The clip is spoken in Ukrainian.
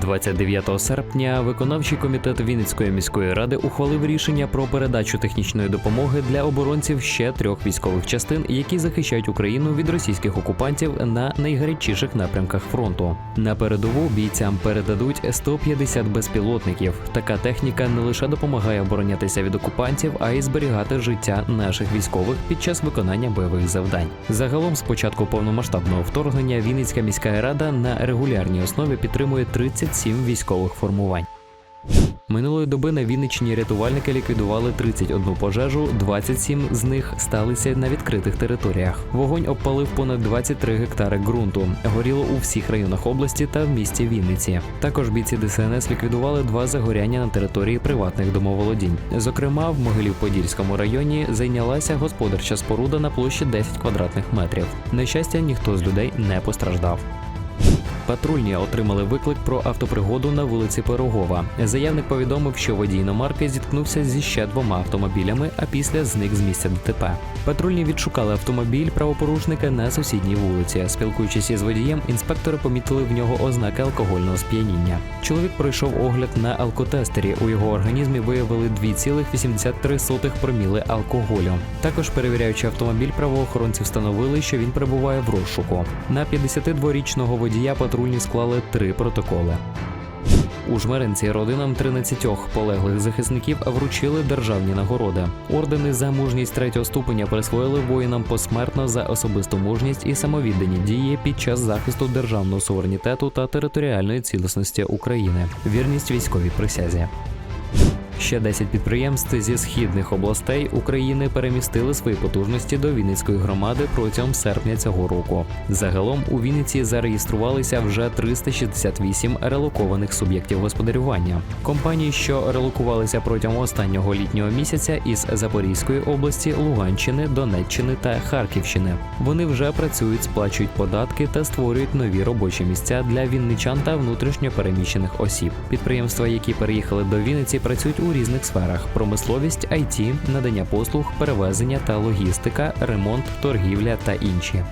29 серпня виконавчий комітет Вінницької міської ради ухвалив рішення про передачу технічної допомоги для оборонців ще трьох військових частин, які захищають Україну від російських окупантів на найгарячіших напрямках фронту. На передову бійцям передадуть 150 безпілотників. Така техніка не лише допомагає оборонятися від окупантів, а й зберігати життя наших військових під час виконання бойових завдань. Загалом, з початку повномасштабного вторгнення, Вінницька міська рада на регулярній основі підтримує 37 військових формувань. Минулої доби на Вінниччині рятувальники ліквідували 31 пожежу, 27 з них сталися на відкритих територіях. Вогонь обпалив понад 23 гектари ґрунту. Горіло у всіх районах області та в місті Вінниці. Також бійці ДСНС ліквідували два загоряння на території приватних домоволодінь. Зокрема, в Могилів-Подільському районі зайнялася господарча споруда на площі 10 квадратних метрів. На щастя, ніхто з людей не постраждав. Патрульні отримали виклик про автопригоду на вулиці Пирогова. Заявник повідомив, що водій іномарки зіткнувся зі ще двома автомобілями, а після зник з місця ДТП. Патрульні відшукали автомобіль правопорушника на сусідній вулиці. Спілкуючись із водієм, інспектори помітили в нього ознаки алкогольного сп'яніння. Чоловік пройшов огляд на алкотестері. У його організмі виявили 2,83 проміли алкоголю. Також перевіряючи автомобіль, правоохоронці встановили, що він перебуває в розшуку. На 52-річного водія патрульні склали три протоколи. У жмеринці родинам 13 полеглих захисників вручили державні нагороди. Ордени за мужність третього ступеня присвоїли воїнам посмертно за особисту мужність і самовіддані дії під час захисту державного суверенітету та територіальної цілісності України. Вірність військовій присязі. Ще 10 підприємств зі східних областей України перемістили свої потужності до Вінницької громади протягом серпня цього року. Загалом у Вінниці зареєструвалися вже 368 релокованих суб'єктів господарювання. Компанії, що релокувалися протягом останнього літнього місяця із Запорізької області, Луганщини, Донеччини та Харківщини. Вони вже працюють, сплачують податки та створюють нові робочі місця для вінничан та внутрішньо переміщених осіб. Підприємства, які переїхали до Вінниці, працюють у різних сферах: промисловість, IT, надання послуг, перевезення та логістика, ремонт, торгівля та інші.